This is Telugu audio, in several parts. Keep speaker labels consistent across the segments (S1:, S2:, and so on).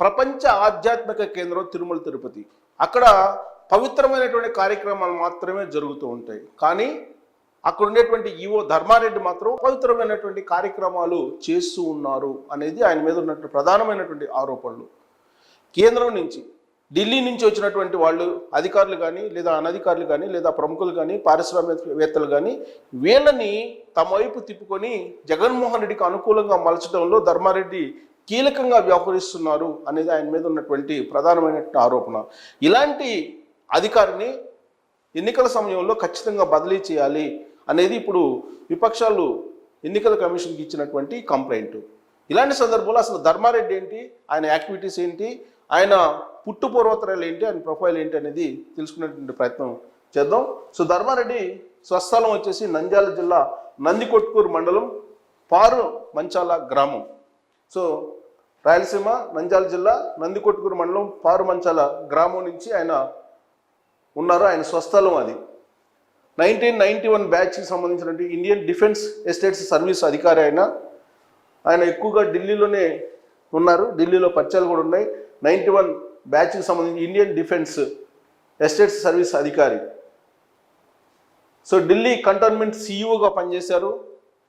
S1: ప్రపంచ ఆధ్యాత్మిక కేంద్రం తిరుమల తిరుపతి. అక్కడ పవిత్రమైనటువంటి కార్యక్రమాలు మాత్రమే జరుగుతూ ఉంటాయి. కానీ అక్కడ ఉండేటువంటి ఈవో ధర్మారెడ్డి మాత్రం పవిత్రమైనటువంటి కార్యక్రమాలు చేస్తూ ఉన్నారు అనేది ఆయన మీద ఉన్నటువంటి ప్రధానమైనటువంటి ఆరోపణలు. కేంద్రం నుంచి ఢిల్లీ నుంచి వచ్చినటువంటి వాళ్ళు అధికారులు కానీ లేదా అనధికారులు కానీ లేదా ప్రముఖులు కానీ పారిశ్రామికవేత్తలు కానీ వీళ్ళని తమ వైపు తిప్పుకొని జగన్మోహన్ రెడ్డికి అనుకూలంగా మలచడంలో ధర్మారెడ్డి కీలకంగా వ్యవహరిస్తున్నారు అనేది ఆయన మీద ఉన్నటువంటి ప్రధానమైనటువంటి ఆరోపణ. ఇలాంటి అధికారిని ఎన్నికల సమయంలో ఖచ్చితంగా బదిలీ చేయాలి అనేది ఇప్పుడు విపక్షాలు ఎన్నికల కమిషన్కి ఇచ్చినటువంటి కంప్లైంట్. ఇలాంటి సందర్భంలో అసలు ధర్మారెడ్డి ఏంటి? ఆయన యాక్టివిటీస్ ఏంటి? ఆయన పుట్టు పూర్వోత్తరాలు ఏంటి? ఆయన ప్రొఫైల్ ఏంటి అనేది తెలుసుకునేటువంటి ప్రయత్నం చేద్దాం. సో ధర్మారెడ్డి స్వస్థలం వచ్చేసి నంద్యాల జిల్లా నందికొట్కూరు మండలం పారు మంచాల గ్రామం. సో రాయలసీమ నంద్యాల జిల్లా నందికొట్టుకూరు మండలం పారుమంచాల గ్రామం నుంచి ఆయన ఉన్నారు. ఆయన స్వస్థలం అది. నైన్టీన్ నైన్టీ వన్ బ్యాచ్కి సంబంధించినటువంటి ఇండియన్ డిఫెన్స్ ఎస్టేట్స్ సర్వీస్ అధికారి ఆయన. ఆయన ఎక్కువగా ఢిల్లీలోనే ఉన్నారు. ఢిల్లీలో పరిచయాలు కూడా ఉన్నాయి. నైంటీ వన్ బ్యాచ్కి సంబంధించి ఇండియన్ డిఫెన్స్ ఎస్టేట్స్ సర్వీస్ అధికారి. సో ఢిల్లీ కంటోన్మెంట్ సీఈఓగా పనిచేశారు.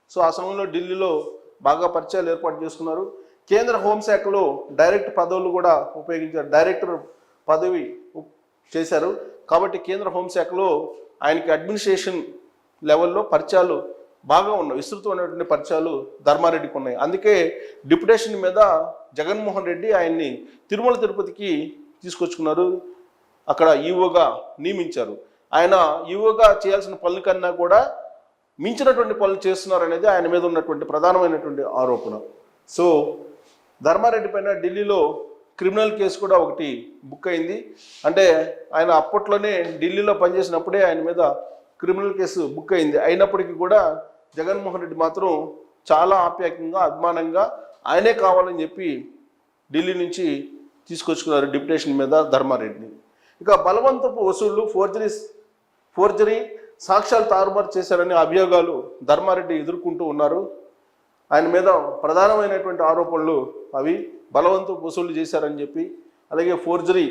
S1: సో ఆ సమయంలో ఢిల్లీలో బాగా పరిచయాలు ఏర్పాటు చేసుకున్నారు. కేంద్ర హోంశాఖలో డైరెక్ట్ పదవులు కూడా ఉపయోగించారు. డైరెక్టర్ పదవి చేశారు. కాబట్టి కేంద్ర హోంశాఖలో ఆయనకి అడ్మినిస్ట్రేషన్ లెవెల్లో పరిచయాలు బాగా ఉన్నాయి. విస్తృతమైనటువంటి పరిచయాలు ధర్మారెడ్డికి ఉన్నాయి. అందుకే డిప్యుటేషన్ మీద జగన్మోహన్ రెడ్డి ఆయన్ని తిరుమల తిరుపతికి తీసుకొచ్చుకున్నారు. అక్కడ ఈవోగా నియమించారు. ఆయన ఈవోగా చేయాల్సిన పనుల కన్నా కూడా మించినటువంటి పనులు చేస్తున్నారు అనేది ఆయన మీద ఉన్నటువంటి ప్రధానమైనటువంటి ఆరోపణ. సో ధర్మారెడ్డి పైన ఢిల్లీలో క్రిమినల్ కేసు కూడా ఒకటి బుక్ అయింది. అంటే ఆయన అప్పట్లోనే ఢిల్లీలో పనిచేసినప్పుడే ఆయన మీద క్రిమినల్ కేసు బుక్ అయింది. అయినప్పటికీ కూడా జగన్మోహన్ రెడ్డి మాత్రం చాలా ఆప్యాయంగా అభిమానంగా ఆయనే కావాలని చెప్పి ఢిల్లీ నుంచి తీసుకొచ్చుకున్నారు డిప్యుటేషన్ మీద ధర్మారెడ్డిని. ఇక బలవంతపు వసూళ్ళు ఫోర్జరీ ఫోర్జరీ సాక్ష్యాలు తారుమారు చేశారనే అభియోగాలు ధర్మారెడ్డి ఎదుర్కొంటూ ఉన్నారు. ఆయన మీద ప్రధానమైనటువంటి ఆరోపణలు అవి బలవంతు వసూలు చేశారని చెప్పి అలాగే ఫోర్జరీ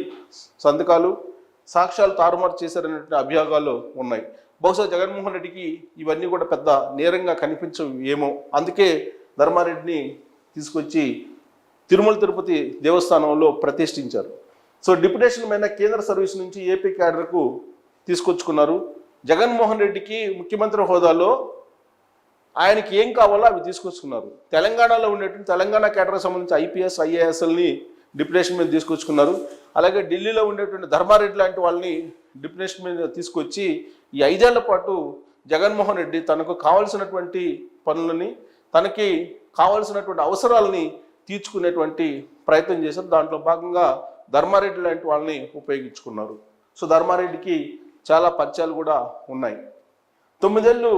S1: సంతకాలు సాక్ష్యాలు తారుమారు చేశారనేటువంటి అభియోగాలు ఉన్నాయి. బహుశా జగన్మోహన్ రెడ్డికి ఇవన్నీ కూడా పెద్ద నేరంగా కనిపించవు ఏమో. అందుకే ధర్మారెడ్డిని తీసుకొచ్చి తిరుమల తిరుపతి దేవస్థానంలో ప్రతిష్ఠించారు. సో డిప్యుటేషన్ మీద కేంద్ర సర్వీస్ నుంచి ఏపీ క్యాడర్కు తీసుకొచ్చుకున్నారు. జగన్మోహన్ రెడ్డికి ముఖ్యమంత్రి హోదాలో ఆయనకి ఏం కావాలో అవి తీసుకొచ్చుకున్నారు. తెలంగాణలో ఉండేటువంటి తెలంగాణ కేటర్కి సంబంధించి ఐపీఎస్ ఐఏఎస్ఎల్ని డిప్యుటేషన్ మీద తీసుకొచ్చుకున్నారు. అలాగే ఢిల్లీలో ఉండేటువంటి ధర్మారెడ్డి లాంటి వాళ్ళని డిప్యుటేషన్ మీద తీసుకొచ్చి ఈ ఐదేళ్ళ పాటు జగన్మోహన్ రెడ్డి తనకు కావలసినటువంటి పనులని తనకి కావలసినటువంటి అవసరాలని తీర్చుకునేటువంటి ప్రయత్నం చేశారు. దాంట్లో భాగంగా ధర్మారెడ్డి లాంటి వాళ్ళని ఉపయోగించుకున్నారు. సో ధర్మారెడ్డికి చాలా పరిచయాలు కూడా ఉన్నాయి. తొమ్మిదేళ్ళు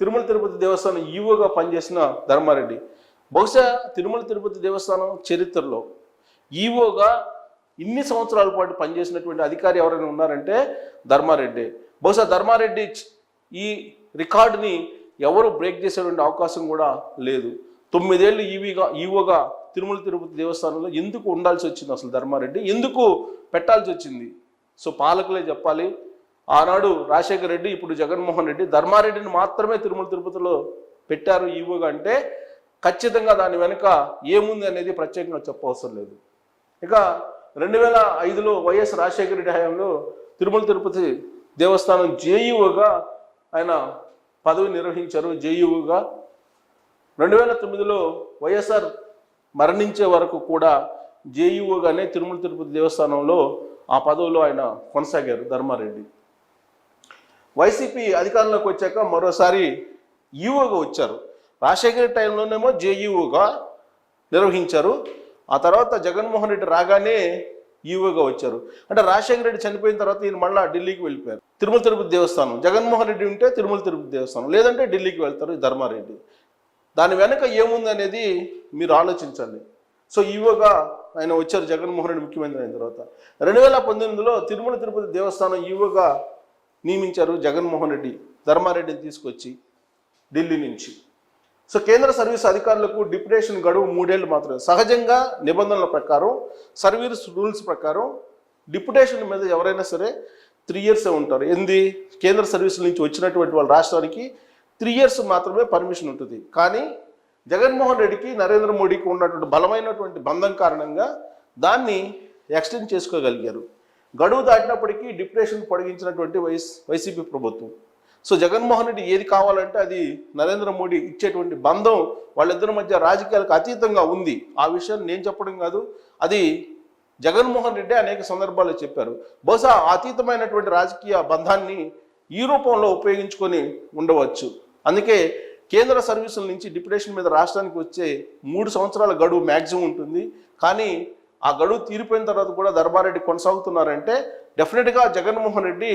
S1: తిరుమల తిరుపతి దేవస్థానం ఈవోగా పనిచేసిన ధర్మారెడ్డి. బహుశా తిరుమల తిరుపతి దేవస్థానం చరిత్రలో ఈవోగా ఇన్ని సంవత్సరాల పాటు పనిచేసినటువంటి అధికారి ఎవరైనా ఉన్నారంటే ధర్మారెడ్డి. బహుశా ధర్మారెడ్డి ఈ రికార్డుని ఎవరు బ్రేక్ చేసేటువంటి అవకాశం కూడా లేదు. తొమ్మిదేళ్ళు ఈవీగా ఈవోగా తిరుమల తిరుపతి దేవస్థానంలో ఎందుకు ఉండాల్సి వచ్చింది అసలు ధర్మారెడ్డి? ఎందుకు పెట్టాల్సి వచ్చింది? సో పాలకులే చెప్పాలి ఆనాడు రాజశేఖర రెడ్డి ఇప్పుడు జగన్మోహన్ రెడ్డి ధర్మారెడ్డిని మాత్రమే తిరుమల తిరుపతిలో పెట్టారు ఈవోగా అంటే ఖచ్చితంగా దాని వెనుక ఏముంది అనేది ప్రత్యేకంగా చెప్పవసరం లేదు. ఇక రెండు వేల ఐదులో వైఎస్ రాజశేఖర రెడ్డి హయాంలో తిరుమల తిరుపతి దేవస్థానం జేఈఓగా ఆయన పదవి నిర్వహించారు జేఈఓగా. రెండు వేల తొమ్మిదిలో వైఎస్ఆర్ మరణించే వరకు కూడా జేఈఓగానే తిరుమల తిరుపతి దేవస్థానంలో ఆ పదవిలో ఆయన కొనసాగారు ధర్మారెడ్డి. వైసీపీ అధికారంలోకి వచ్చాక మరోసారి ఈఓగా వచ్చారు. రాజశేఖర టైంలోనేమో జేఈఓగా నిర్వహించారు. ఆ తర్వాత జగన్మోహన్ రెడ్డి రాగానే ఈఓగా వచ్చారు. అంటే రాజశేఖర రెడ్డి చనిపోయిన తర్వాత ఈయన మళ్ళీ ఢిల్లీకి వెళ్ళిపోయారు. తిరుమల తిరుపతి దేవస్థానం. జగన్మోహన్ రెడ్డి ఉంటే తిరుమల తిరుపతి దేవస్థానం. లేదంటే ఢిల్లీకి వెళ్తారు ధర్మారెడ్డి. దాని వెనక ఏముంది అనేది మీరు ఆలోచించండి. సో ఈవోగా ఆయన వచ్చారు. జగన్మోహన్ రెడ్డి ముఖ్యమంత్రి అయిన తర్వాత. రెండు వేల పంతొమ్మిదిలో తిరుమల తిరుపతి దేవస్థానం ఈవోగా నియమించారు జగన్మోహన్ రెడ్డి ధర్మారెడ్డిని తీసుకొచ్చి ఢిల్లీ నుంచి. సో కేంద్ర సర్వీస్ అధికారులకు డిప్యుటేషన్ గడువు మూడేళ్ళు మాత్రమే. సహజంగా నిబంధనల ప్రకారం సర్వీస్ రూల్స్ ప్రకారం డిప్యుటేషన్ మీద ఎవరైనా సరే త్రీ ఇయర్సే ఉంటారు. ఏంది? కేంద్ర సర్వీసుల నుంచి వచ్చినటువంటి వాళ్ళ రాష్ట్రానికి త్రీ ఇయర్స్ మాత్రమే పర్మిషన్ ఉంటుంది. కానీ జగన్మోహన్ రెడ్డికి నరేంద్ర మోడీకి ఉన్నటువంటి బలమైనటువంటి బంధం కారణంగా దాన్ని ఎక్స్టెండ్ చేసుకోగలిగారు. గడువు దాటినప్పటికీ డిప్రెషన్ పొడిగించినటువంటి వైస్ వైసీపీ ప్రభుత్వం. సో జగన్మోహన్ రెడ్డి ఏది కావాలంటే అది నరేంద్ర మోడీ ఇచ్చేటువంటి బంధం వాళ్ళిద్దరి మధ్య రాజకీయాలకు అతీతంగా ఉంది. ఆ విషయాన్ని నేను చెప్పడం కాదు. అది జగన్మోహన్ రెడ్డి అనేక సందర్భాల్లో చెప్పారు. బహుశా అతీతమైనటువంటి రాజకీయ బంధాన్ని ఈ రూపంలో ఉపయోగించుకొని ఉండవచ్చు. అందుకే కేంద్ర సర్వీసుల నుంచి డిప్యుటేషన్ మీద రాష్ట్రానికి వచ్చే మూడు సంవత్సరాల గడువు మ్యాక్సిమం ఉంటుంది. కానీ ఆ గడువు తీరిపోయిన తర్వాత కూడా దర్బారెడ్డి కొనసాగుతున్నారంటే డెఫినెట్గా జగన్మోహన్ రెడ్డి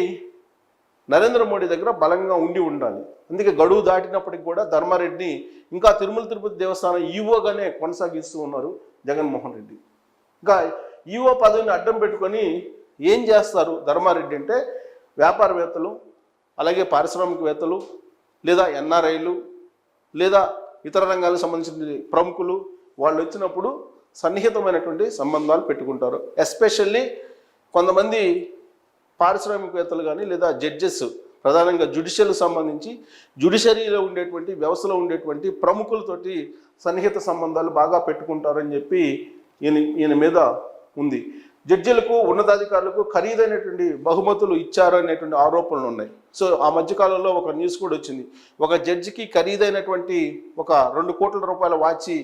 S1: నరేంద్ర మోడీ దగ్గర బలంగా ఉండి ఉండాలి. అందుకే గడువు దాటినప్పటికి కూడా ధర్మారెడ్డిని ఇంకా తిరుమల తిరుపతి దేవస్థానం ఈవోగానే కొనసాగిస్తూ ఉన్నారు జగన్మోహన్ రెడ్డి. ఇంకా ఈవో పదవిని అడ్డం పెట్టుకొని ఏం చేస్తారు ధర్మారెడ్డి అంటే వ్యాపారవేత్తలు అలాగే పారిశ్రామికవేత్తలు లేదా ఎన్ఆర్ఐలు లేదా ఇతర రంగాలకు సంబంధించిన ప్రముఖులు వాళ్ళు వచ్చినప్పుడు సన్నిహితమైనటువంటి సంబంధాలు పెట్టుకుంటారు. ఎస్పెషల్లీ కొంతమంది పారిశ్రామికవేత్తలు కానీ లేదా జడ్జెస్ ప్రధానంగా జుడిషియల్ సంబంధించి జుడిషరీలో ఉండేటువంటి వ్యవస్థలో ఉండేటువంటి ప్రముఖులతోటి సన్నిహిత సంబంధాలు బాగా పెట్టుకుంటారని చెప్పి ఈయన ఈయన మీద ఉంది. జడ్జిలకు ఉన్నతాధికారులకు ఖరీదైనటువంటి బహుమతులు ఇచ్చారు అనేటువంటి ఆరోపణలు ఉన్నాయి. సో ఆ మధ్యకాలంలో ఒక న్యూస్ కూడా వచ్చింది. ఒక జడ్జికి ఖరీదైనటువంటి ఒక రెండు కోట్ల రూపాయల వాచి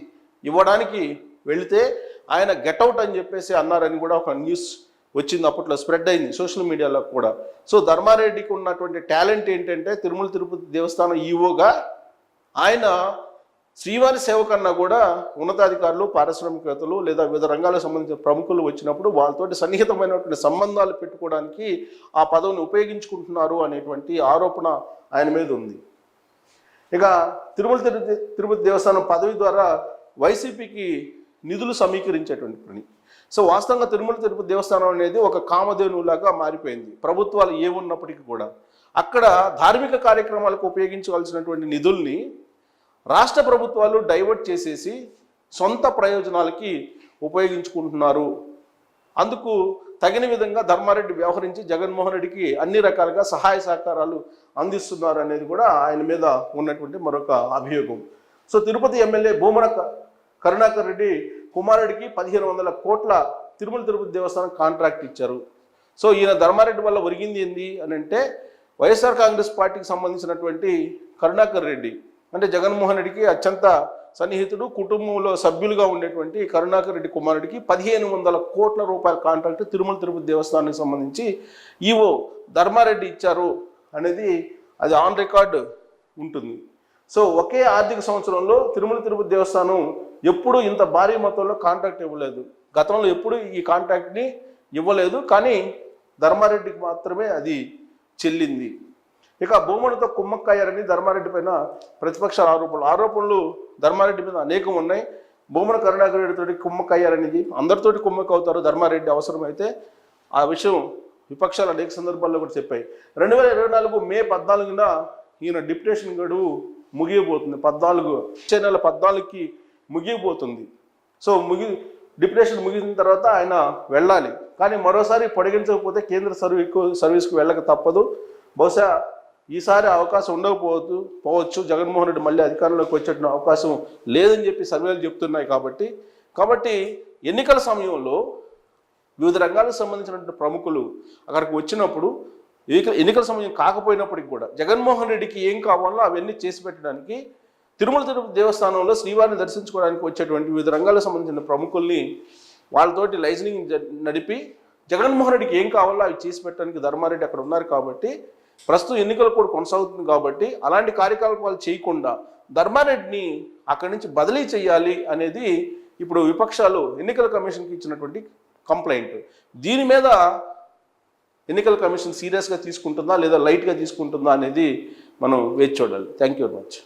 S1: ఇవ్వడానికి వెళితే ఆయన గెటౌట్ అని చెప్పేసి అన్నారని కూడా ఒక న్యూస్ వచ్చింది. అప్పట్లో స్ప్రెడ్ అయింది సోషల్ మీడియాలో కూడా. సో ధర్మారెడ్డికి ఉన్నటువంటి టాలెంట్ ఏంటంటే తిరుమల తిరుపతి దేవస్థానం ఈవోగా ఆయన శ్రీవారి సేవ కన్నా కూడా ఉన్నతాధికారులు పారిశ్రామికవేత్తలు లేదా వివిధ రంగాలకు సంబంధించిన ప్రముఖులు వచ్చినప్పుడు వాళ్ళతోటి సన్నిహితమైనటువంటి సంబంధాలు పెట్టుకోవడానికి ఆ పదవిని ఉపయోగించుకుంటున్నారు అనేటువంటి ఆరోపణ ఆయన మీద ఉంది. ఇక తిరుమల తిరుపతి తిరుపతి దేవస్థానం పదవి ద్వారా వైసీపీకి నిధులు సమీకరించేటువంటి పని. సో వాస్తవంగా తిరుమల తిరుపతి దేవస్థానం అనేది ఒక కామధేనువులాగా మారిపోయింది. ప్రభుత్వాలు ఏమున్నప్పటికీ కూడా. అక్కడ ధార్మిక కార్యక్రమాలకు ఉపయోగించవలసినటువంటి నిధుల్ని రాష్ట్ర ప్రభుత్వాలు డైవర్ట్ చేసేసి సొంత ప్రయోజనాలకి ఉపయోగించుకుంటున్నారు. అందుకు తగిన విధంగా ధర్మారెడ్డి వ్యవహరించి జగన్మోహన్ రెడ్డికి అన్ని రకాలుగా సహాయ సహకారాలు అందిస్తున్నారు అనేది కూడా ఆయన మీద ఉన్నటువంటి మరొక అభియోగం. సో తిరుపతి ఎమ్మెల్యే భూమన కరుణాకర్ రెడ్డి కుమారుడికి పదిహేను వందల కోట్ల తిరుమల తిరుపతి దేవస్థానం కాంట్రాక్ట్ ఇచ్చారు. సో ఈయన ధర్మారెడ్డి వల్ల ఒరిగింది ఏంది అని అంటే వైఎస్ఆర్ కాంగ్రెస్ పార్టీకి సంబంధించినటువంటి కరుణాకర్ రెడ్డి. అంటే జగన్మోహన్ రెడ్డికి అత్యంత సన్నిహితుడు కుటుంబంలో సభ్యులుగా ఉండేటువంటి కరుణాకర్ రెడ్డి కుమారుడికి పదిహేను వందల కోట్ల రూపాయల కాంట్రాక్ట్ తిరుమల తిరుపతి దేవస్థానానికి సంబంధించి ఈవో ధర్మారెడ్డి ఇచ్చారు అనేది అది ఆన్ రికార్డు ఉంటుంది. సో ఒకే ఆర్థిక సంవత్సరంలో తిరుమల తిరుపతి దేవస్థానం ఎప్పుడూ ఇంత భారీ మొత్తంలో కాంట్రాక్ట్ ఇవ్వలేదు. గతంలో ఎప్పుడు ఈ కాంట్రాక్ట్ని ఇవ్వలేదు కానీ ధర్మారెడ్డికి మాత్రమే అది చెల్లింది. ఇక భూములతో కుమ్మక్కయ్యారని ధర్మారెడ్డి పైన ప్రతిపక్షాల ఆరోపణలు. ఆరోపణలు ధర్మారెడ్డి మీద అనేకం ఉన్నాయి. భూముల కరుణాకర్ రెడ్డితోటి కుమ్మక్కయ్యారనేది అందరితోటి కుమ్మక్క అవుతారు ధర్మారెడ్డి అవసరమైతే. ఆ విషయం విపక్షాలు అనేక సందర్భాల్లో కూడా చెప్పాయి. రెండు వేల ఇరవై నాలుగు మే పద్నాలుగున ఈయన డిప్యుటేషన్ గడువు ముగియబోతుంది. పద్నాలుగు వచ్చే నెల పద్నాలుగుకి ముగిపోతుంది సో ముగి డిప్రెషన్ ముగిసిన తర్వాత ఆయన వెళ్ళాలి. కానీ మరోసారి పొడిగించకపోతే కేంద్ర సర్వీకు సర్వీస్కు వెళ్ళక తప్పదు. బహుశా ఈసారి అవకాశం ఉండకపోవచ్చు పోవచ్చు. జగన్మోహన్ రెడ్డి మళ్ళీ అధికారంలోకి వచ్చే అవకాశం లేదని చెప్పి సర్వేలు చెప్తున్నాయి కాబట్టి. కాబట్టి ఎన్నికల సమయంలో వివిధ రంగాలకు సంబంధించినటువంటి ప్రముఖులు అక్కడికి వచ్చినప్పుడు ఎన్నికల ఎన్నికల సమయం కాకపోయినప్పటికి కూడా జగన్మోహన్ రెడ్డికి ఏం కావాలో అవన్నీ చేసి పెట్టడానికి తిరుమల తిరుపతి దేవస్థానంలో శ్రీవారిని దర్శించుకోవడానికి వచ్చేటువంటి వివిధ రంగాలకు సంబంధించిన ప్రముఖుల్ని వాళ్ళతోటి లైజనింగ్ నడిపి జగన్మోహన్ రెడ్డికి ఏం కావాలో అవి చేసి పెట్టడానికి ధర్మారెడ్డి అక్కడ ఉన్నారు కాబట్టి ప్రస్తుతం ఎన్నికలు కూడా కొనసాగుతుంది కాబట్టి అలాంటి కార్యకలాపాలు చేయకుండా ధర్మారెడ్డిని అక్కడి నుంచి బదిలీ చేయాలి అనేది ఇప్పుడు విపక్షాలు ఎన్నికల కమిషన్కి ఇచ్చినటువంటి కంప్లైంట్. దీని మీద ఎన్నికల కమిషన్ సీరియస్గా తీసుకుంటుందా లేదా లైట్గా తీసుకుంటుందా అనేది మనం వేచి చూడాలి. Thank you very much.